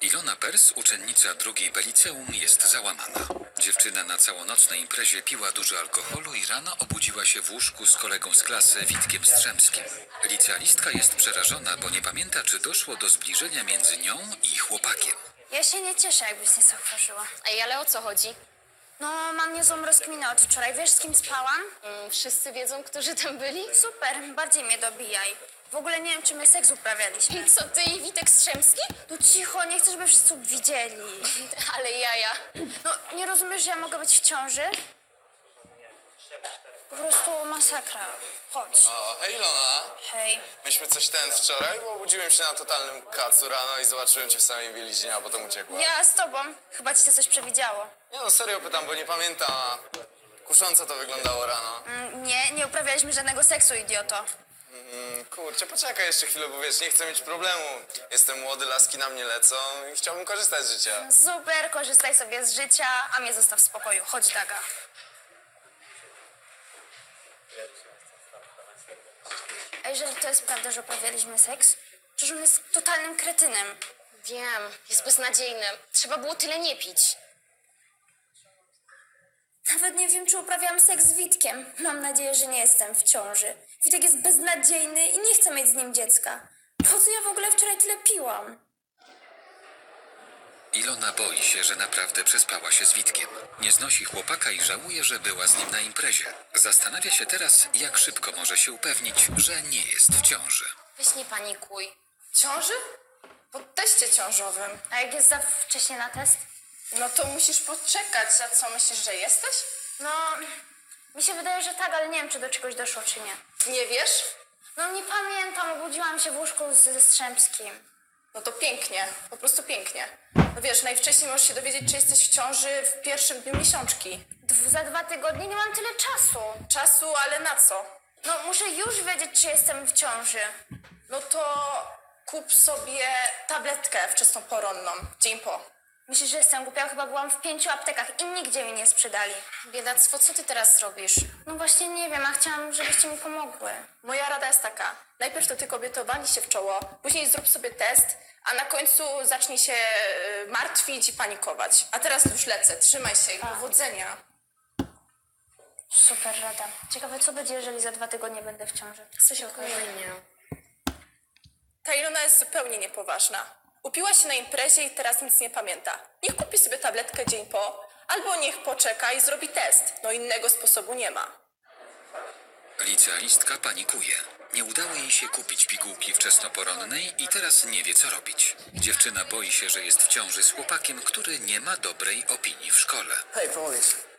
Ilona Pers, uczennica drugiej B liceum, jest załamana. Dziewczyna na całonocnej imprezie piła dużo alkoholu i rano obudziła się w łóżku z kolegą z klasy Witkiem Strzemskim. Licealistka jest przerażona, bo nie pamięta, czy doszło do zbliżenia między nią i chłopakiem. Ja się nie cieszę, jakbyś nie zauważyła. Ej, ale o co chodzi? No, mam niezłą rozkminę od wczoraj. Wiesz, z kim spałam? Mm, wszyscy wiedzą, którzy tam byli? Super, bardziej mnie dobijaj. W ogóle nie wiem, czy my seks uprawialiśmy. Co, ty i Witek Strzemski? No cicho, nie chcę, żeby wszyscy widzieli. Ale jaja. No, nie rozumiesz, że ja mogę być w ciąży? Po prostu masakra. Chodź. O, hej Ilona. Hej. Myśmy coś ten wczoraj, bo obudziłem się na totalnym kacu rano i zobaczyłem cię w samej bieliźnie, a potem uciekła. Ja z tobą. Chyba ci się coś przewidziało. Nie no, serio pytam, bo nie pamiętam, kusząco to wyglądało rano. Mm, Nie, nie uprawialiśmy żadnego seksu, idioto. Mm, kurczę, poczekaj jeszcze chwilę, bo wiesz, nie chcę mieć problemu. Jestem młody, laski na mnie lecą i chciałbym korzystać z życia. Super, korzystaj sobie z życia, a mnie zostaw w spokoju. Chodź, Daga. A jeżeli to jest prawda, że uprawialiśmy seks, przecież on jest totalnym kretynem. Wiem, jest beznadziejny. Trzeba było tyle nie pić. Nawet nie wiem, czy uprawiałam seks z Witkiem. Mam nadzieję, że nie jestem w ciąży. Witek jest beznadziejny i nie chcę mieć z nim dziecka. Po co ja w ogóle wczoraj tyle piłam? Ilona boi się, że naprawdę przespała się z Witkiem. Nie znosi chłopaka i żałuje, że była z nim na imprezie. Zastanawia się teraz, jak szybko może się upewnić, że nie jest w ciąży. Weź nie panikuj. Ciąży? Po teście ciążowym. A jak jest za wcześnie na test? No to musisz poczekać. A co, myślisz, że jesteś? No, mi się wydaje, że tak, ale nie wiem, czy do czegoś doszło, czy nie. Nie wiesz? No nie pamiętam, obudziłam się w łóżku z- ze Strzemskim. No to pięknie, po prostu pięknie. No wiesz, najwcześniej możesz się dowiedzieć, czy jesteś w ciąży w pierwszym dniu miesiączki. Dw- za dwa tygodnie nie mam tyle czasu. Czasu, ale na co? No muszę już wiedzieć, czy jestem w ciąży. No to kup sobie tabletkę wczesnoporonną, dzień po. Myślisz, że jestem głupia? Chyba byłam w pięciu aptekach i nigdzie mi nie sprzedali. Biedactwo, co ty teraz zrobisz? No właśnie nie wiem, a chciałam, żebyście mi pomogły. Moja rada jest taka. Najpierw to ty kobieto walnij się w czoło, później zrób sobie test, a na końcu zacznij się y, martwić i panikować. A teraz już lecę, trzymaj się i powodzenia. Super rada. Ciekawe, co będzie, jeżeli za dwa tygodnie będę w ciąży. Co się okaże? Nie. Ta Ilona jest zupełnie niepoważna. Upiła się na imprezie i teraz nic nie pamięta. Niech kupi sobie tabletkę dzień po, albo niech poczeka i zrobi test. No innego sposobu nie ma. Licealistka panikuje. Nie udało jej się kupić pigułki wczesnoporonnej i teraz nie wie, co robić. Dziewczyna boi się, że jest w ciąży z chłopakiem, który nie ma dobrej opinii w szkole. Hej. Dzięki.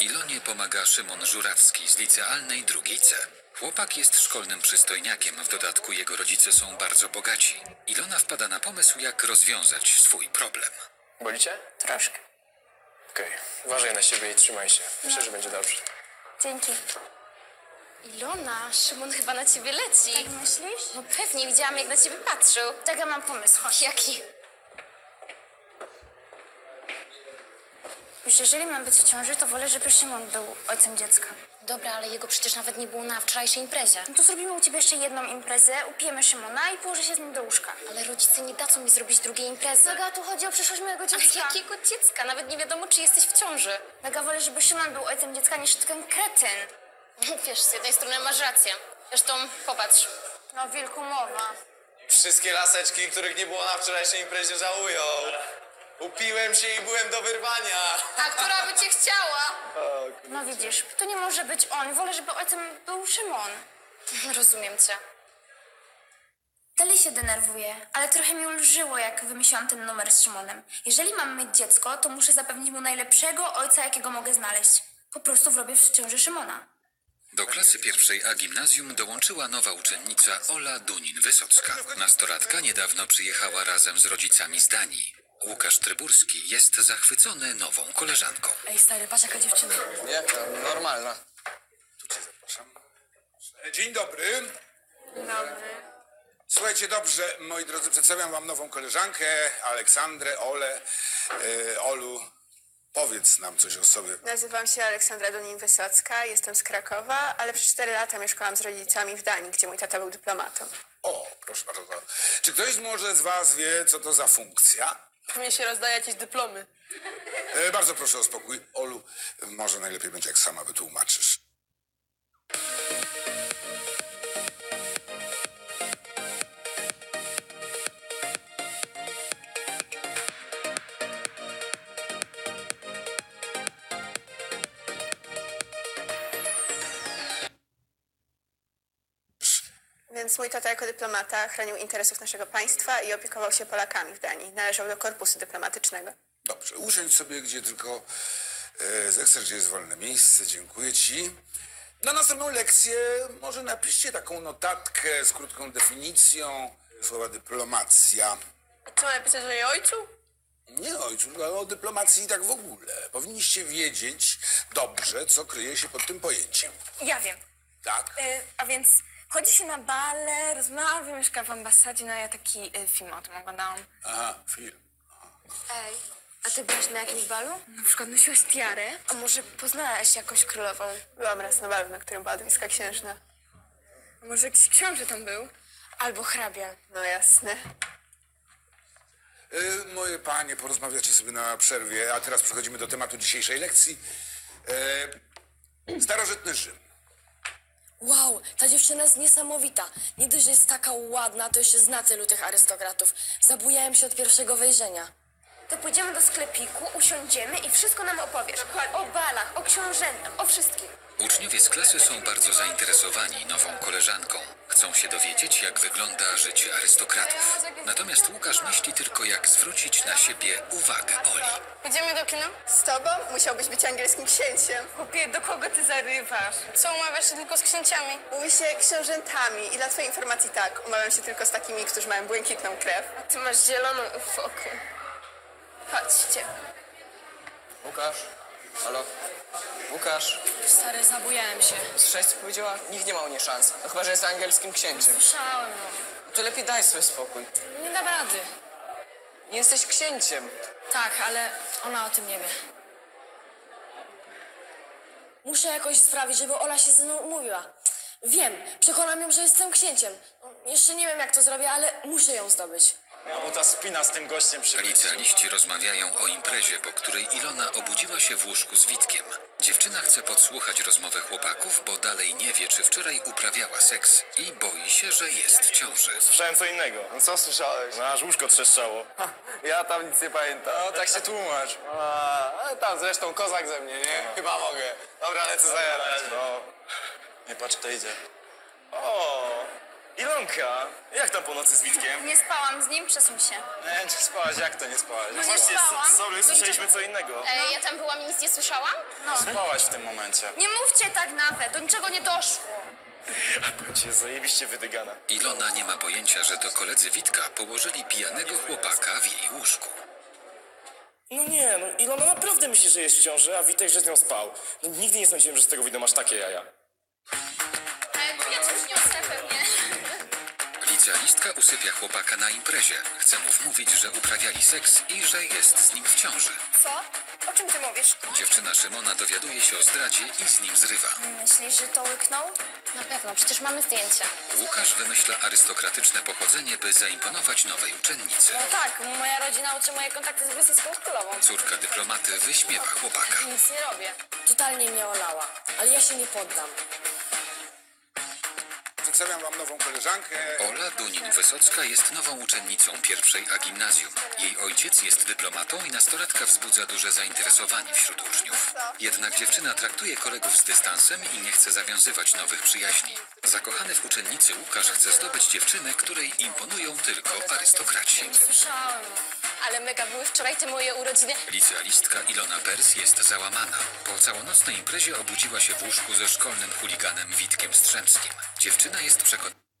Ilonie pomaga Szymon Żurawski z licealnej drugiej C. Chłopak jest szkolnym przystojniakiem, w dodatku jego rodzice są bardzo bogaci. Ilona wpada na pomysł, jak rozwiązać swój problem. Boli cię? Troszkę. Okej, uważaj na siebie i trzymaj się. Myślę, że będzie dobrze. Dzięki. Ilona, Szymon chyba na ciebie leci. Tak myślisz? No pewnie, widziałam jak na ciebie patrzył. Tak, ja mam pomysł. Chodź. Jaki? Wiesz, jeżeli mam być w ciąży, to wolę, żeby Szymon był ojcem dziecka. Dobra, ale jego przecież nawet nie było na wczorajszej imprezie. No to zrobimy u ciebie jeszcze jedną imprezę, upijemy Szymona i położę się z nim do łóżka. Ale rodzice nie dadzą mi zrobić drugiej imprezy. Zaga, tu chodzi o przyszłość mojego Ale dziecka. jakiego dziecka? Nawet nie wiadomo, czy jesteś w ciąży. Mega wolę, żeby Szymon był ojcem dziecka niż ten kretyn. Wiesz, z jednej strony masz rację. Zresztą popatrz. No, wilku mowa. Wszystkie laseczki, których nie było na wczorajszej imprezie żałują. Upiłem się i byłem do wyrwania. A która by cię chciała? No widzisz, to nie może być on. Wolę, żeby ojcem był Szymon. Rozumiem cię. Dalej się denerwuję, ale trochę mi ulżyło, jak wymyśliłam ten numer z Szymonem. Jeżeli mam mieć dziecko, to muszę zapewnić mu najlepszego ojca, jakiego mogę znaleźć. Po prostu wrobię w ciąży Szymona. Do klasy pierwszej A gimnazjum dołączyła nowa uczennica Ola Dunin-Wysocka. Nastolatka niedawno przyjechała razem z rodzicami z Danii. Łukasz Tryburski jest zachwycony nową koleżanką. Ej stary, patrz jaka dziewczyna. Nie, normalna. Dzień dobry. Dobry. Słuchajcie, dobrze, moi drodzy, przedstawiam wam nową koleżankę, Aleksandrę, Olę, e, Olu. Powiedz nam coś o sobie. Nazywam się Aleksandra Dunin-Wysocka, jestem z Krakowa, ale przez 4 lata mieszkałam z rodzicami w Danii, gdzie mój tata był dyplomatą. O, proszę bardzo. Czy ktoś może z was wie, co to za funkcja? Pewnie się rozdaje jakieś dyplomy. E, bardzo proszę o spokój. Olu, może najlepiej będzie, jak sama wytłumaczysz. Więc mój tata jako dyplomata chronił interesów naszego państwa i opiekował się Polakami w Danii. Należał do korpusu dyplomatycznego. Dobrze, usiądź sobie, gdzie tylko e, zechcesz, gdzie jest wolne miejsce. Dziękuję ci. Na następną lekcję może napiszcie taką notatkę z krótką definicją słowa dyplomacja. Co mam napisać o jej ojcu? Nie ojcu, ale o dyplomacji tak w ogóle. Powinniście wiedzieć dobrze, co kryje się pod tym pojęciem. Ja wiem. Tak? Y, a więc chodzi się na bale, rozmawia, mieszka w ambasadzie, no ja taki y, film o tym oglądałam. Aha, film. Ej, a ty byłaś na jakimś balu? Na przykład nosiłaś tiarę. A może poznałaś jakąś królową? Byłam raz na balu, na którym była Dwiska Księżna. A może jakiś książę tam był? Albo hrabia. No jasne. E, moje panie, porozmawiacie sobie na przerwie, a teraz przechodzimy do tematu dzisiejszej lekcji. E, starożytny Rzym. Wow, ta dziewczyna jest niesamowita. Nie dość, że jest taka ładna, to jeszcze zna tylu tych arystokratów. Zabujałem się od pierwszego wejrzenia. To pójdziemy do sklepiku, usiądziemy i wszystko nam opowiesz. O balach, o książętach, o wszystkim. Uczniowie z klasy są bardzo zainteresowani nową koleżanką. Chcą się dowiedzieć, jak wygląda życie arystokratów. Natomiast Łukasz myśli tylko, jak zwrócić na siebie uwagę Oli. Idziemy do kina? Z tobą musiałbyś być angielskim księciem. Chłopie, do kogo ty zarywasz? Co, umawiasz się tylko z księciami? Mówi się książętami i dla twojej informacji tak, umawiam się tylko z takimi, którzy mają błękitną krew. Ty masz zieloną fokę. Chodźcie. Łukasz? Halo? Łukasz? Stary, zabujałem się. Słyszałeś co powiedziała? Nikt nie ma u niej szans. No chyba, że jest angielskim księciem. Słyszałem, no. No to lepiej daj sobie spokój. Nie dam rady. Nie jesteś księciem. Tak, ale ona o tym nie wie. Muszę jakoś sprawić, żeby Ola się ze mną umówiła. Wiem, przekonam ją, że jestem księciem. Jeszcze nie wiem, jak to zrobię, ale muszę ją zdobyć. Bo ta spina z tym gościem przy... Licealiści rozmawiają o imprezie, po której Ilona obudziła się w łóżku z Witkiem. Dziewczyna chce podsłuchać rozmowę chłopaków, bo dalej nie wie, czy wczoraj uprawiała seks i boi się, że jest w ciąży. Słyszałem co innego. No co słyszałeś? No aż łóżko trzeszczało. Ja tam nic nie pamiętam. No tak się tłumacz. A, ale tam zresztą kozak ze mnie, nie? Chyba mogę. Dobra, lecę zajarać. No. Nie patrz kto idzie. O! Ilonka! Jak tam po nocy z Witkiem? Nie spałam z nim, przesuń się. Nie, nie spałaś, jak to nie spałaś? No nie spałam. sorry, słyszeliśmy co innego. E, ja tam byłam i nic nie słyszałam? No. Spałaś w tym momencie. Nie mówcie tak nawet, do niczego nie doszło. Jest zajebiście wydygana. Ilona nie ma pojęcia, że to koledzy Witka położyli pijanego chłopaka w jej łóżku. No nie, no Ilona naprawdę myśli, że jest w ciąży, a Witek, że z nią spał. No, nigdy nie sądziłem, że z tego wyjdą aż takie jaja. Licealistka usypia chłopaka na imprezie. Chce mu wmówić, że uprawiali seks i że jest z nim w ciąży. Co? O czym ty mówisz? Dziewczyna Szymona dowiaduje się o zdradzie i z nim zrywa. Myślisz, że to łyknął? Na pewno, przecież mamy zdjęcia. Łukasz wymyśla arystokratyczne pochodzenie, by zaimponować nowej uczennicy. No tak, moja rodzina utrzymuje kontakty z brytyjską królową. Córka dyplomaty wyśmiewa chłopaka. Nic nie robię. Totalnie mnie olała, ale ja się nie poddam. Przedstawiam wam nową koleżankę. Ola Dunin-Wysocka jest nową uczennicą pierwszej A gimnazjum. Jej ojciec jest dyplomatą i nastolatka wzbudza duże zainteresowanie wśród uczniów. Jednak dziewczyna traktuje kolegów z dystansem i nie chce zawiązywać nowych przyjaźni. Zakochany w uczennicy Łukasz chce zdobyć dziewczynę, której imponują tylko arystokraci. Słyszałem. Ale mega były wczoraj te moje urodziny. Licealistka Ilona Pers jest załamana. Po całonocnej imprezie obudziła się w łóżku ze szkolnym chuliganem Witkiem Strzemskim. Dziewczyna jest przekonana.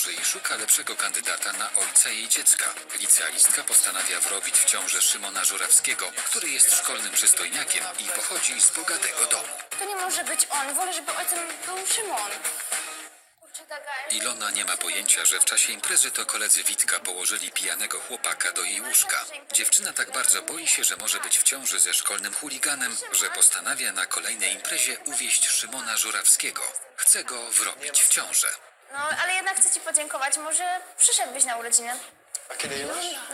Ciąży i szuka lepszego kandydata na ojca jej dziecka. Licealistka postanawia wrobić w ciążę Szymona Żurawskiego, który jest szkolnym przystojniakiem i pochodzi z bogatego domu. To nie może być on. Wolę, żeby ojcem był Szymon. Ilona nie ma pojęcia, że w czasie imprezy to koledzy Witka położyli pijanego chłopaka do jej łóżka. Dziewczyna tak bardzo boi się, że może być w ciąży ze szkolnym chuliganem, że postanawia na kolejnej imprezie uwieść Szymona Żurawskiego. Chce go wrobić w ciążę. No, ale jednak chcę ci podziękować. Może przyszedłbyś na urodziny? A kiedy już?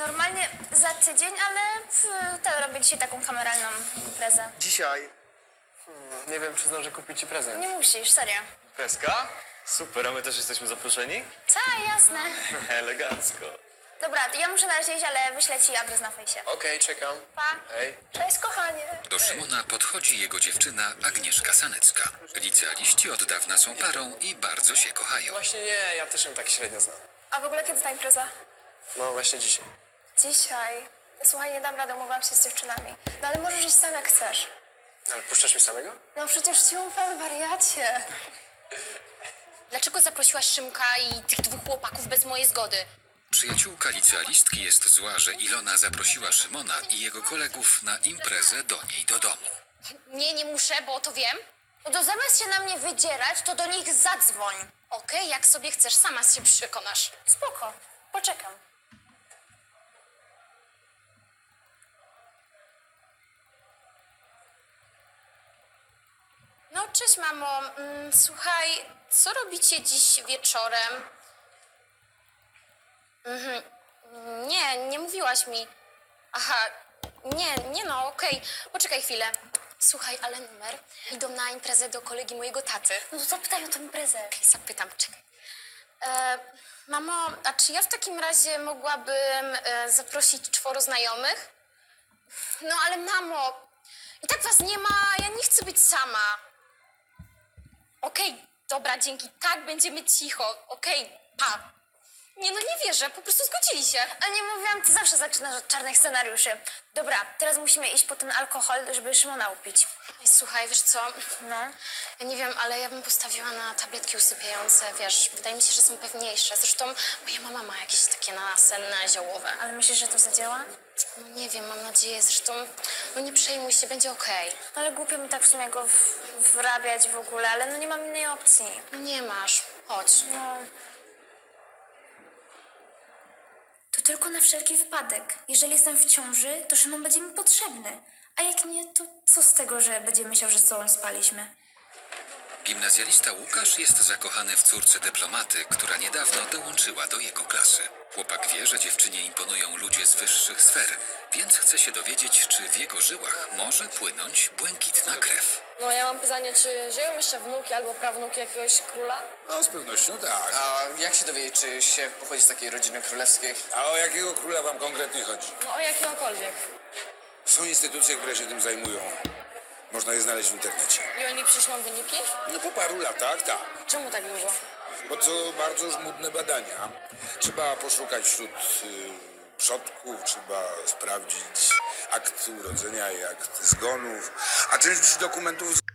Normalnie za tydzień, ale w, to robię dzisiaj taką kameralną imprezę. Dzisiaj. Hmm, nie wiem, czy zdążę kupić ci prezent. Nie musisz, serio. Kreska? Super, a my też jesteśmy zaproszeni? Tak, jasne. Elegancko. Dobra, to ja muszę na razie iść, ale wyślę ci adres na fejsie. Okej, czekam. Pa. Hej. Cześć, kochanie. Do Szymona podchodzi jego dziewczyna Agnieszka Sanecka. Licealiści od dawna są parą i bardzo się kochają. Właśnie nie, ja też ją tak średnio znam. A w ogóle kiedy ta impreza? No właśnie dzisiaj. Dzisiaj. Słuchaj, nie dam rady, umówiłam się z dziewczynami. No ale możesz iść sam jak chcesz. Ale puszczasz mi samego? No przecież ci ufam, wariacie. Dlaczego zaprosiłaś Szymka i tych dwóch chłopaków bez mojej zgody? Przyjaciółka licealistki jest zła, że Ilona zaprosiła Szymona i jego kolegów na imprezę do niej do domu. Nie, nie muszę, bo to wiem. No to zamiast się na mnie wydzierać, to do nich zadzwoń. Okej, jak sobie chcesz, sama się przekonasz. Spoko, poczekam. No, cześć mamo. Mm, Słuchaj, co robicie dziś wieczorem? Mhm. Nie, nie mówiłaś mi. Aha, nie, nie no, okej. Poczekaj chwilę. Słuchaj, ale numer. Idą na imprezę do kolegi mojego taty. No to zapytaj o tę imprezę. Okej, zapytam, czekaj. E, mamo, a czy ja w takim razie mogłabym e, zaprosić czworo znajomych? No ale mamo, i tak was nie ma, ja nie chcę być sama. Okej, dobra, dzięki, tak, będziemy cicho. Okej, pa. Nie no, nie wierzę, po prostu zgodzili się. A nie mówiłam, ty zawsze zaczynasz od czarnych scenariuszy. Dobra, teraz musimy iść po ten alkohol, żeby Szymona upić. Ej, Słuchaj, wiesz co, No. ja nie wiem, ale ja bym postawiła na tabletki usypiające, wiesz, wydaje mi się, że są pewniejsze. Zresztą moja mama ma jakieś takie nasenne, ziołowe. Ale myślisz, że to zadziała? No nie wiem, mam nadzieję, zresztą, no nie przejmuj się, będzie okej. No ale głupio mi tak w sumie go w, wrabiać w ogóle, ale no nie mam innej opcji. No nie masz, chodź. No. To tylko na wszelki wypadek. Jeżeli jestem w ciąży, to Szymon będzie mi potrzebny. A jak nie, to co z tego, że będzie myślał, że z sobą spaliśmy? Gimnazjalista Łukasz jest zakochany w córce dyplomaty, która niedawno dołączyła do jego klasy. Chłopak wie, że dziewczynie imponują ludzie z wyższych sfer, więc chce się dowiedzieć, czy w jego żyłach może płynąć błękitna krew. No ja mam pytanie, czy żyją jeszcze wnuki albo prawnuki jakiegoś króla? No z pewnością tak. A jak się dowiedzieć, czy się pochodzi z takiej rodziny królewskiej? A o jakiego króla wam konkretnie chodzi? No o jakiegokolwiek. Są instytucje, które się tym zajmują. Można je znaleźć w internecie. I oni przyślą wyniki? No po paru latach, tak. Czemu tak dużo? Bo to bardzo żmudne badania. Trzeba poszukać wśród y, przodków, trzeba sprawdzić akt urodzenia i akt zgonów, a część dokumentów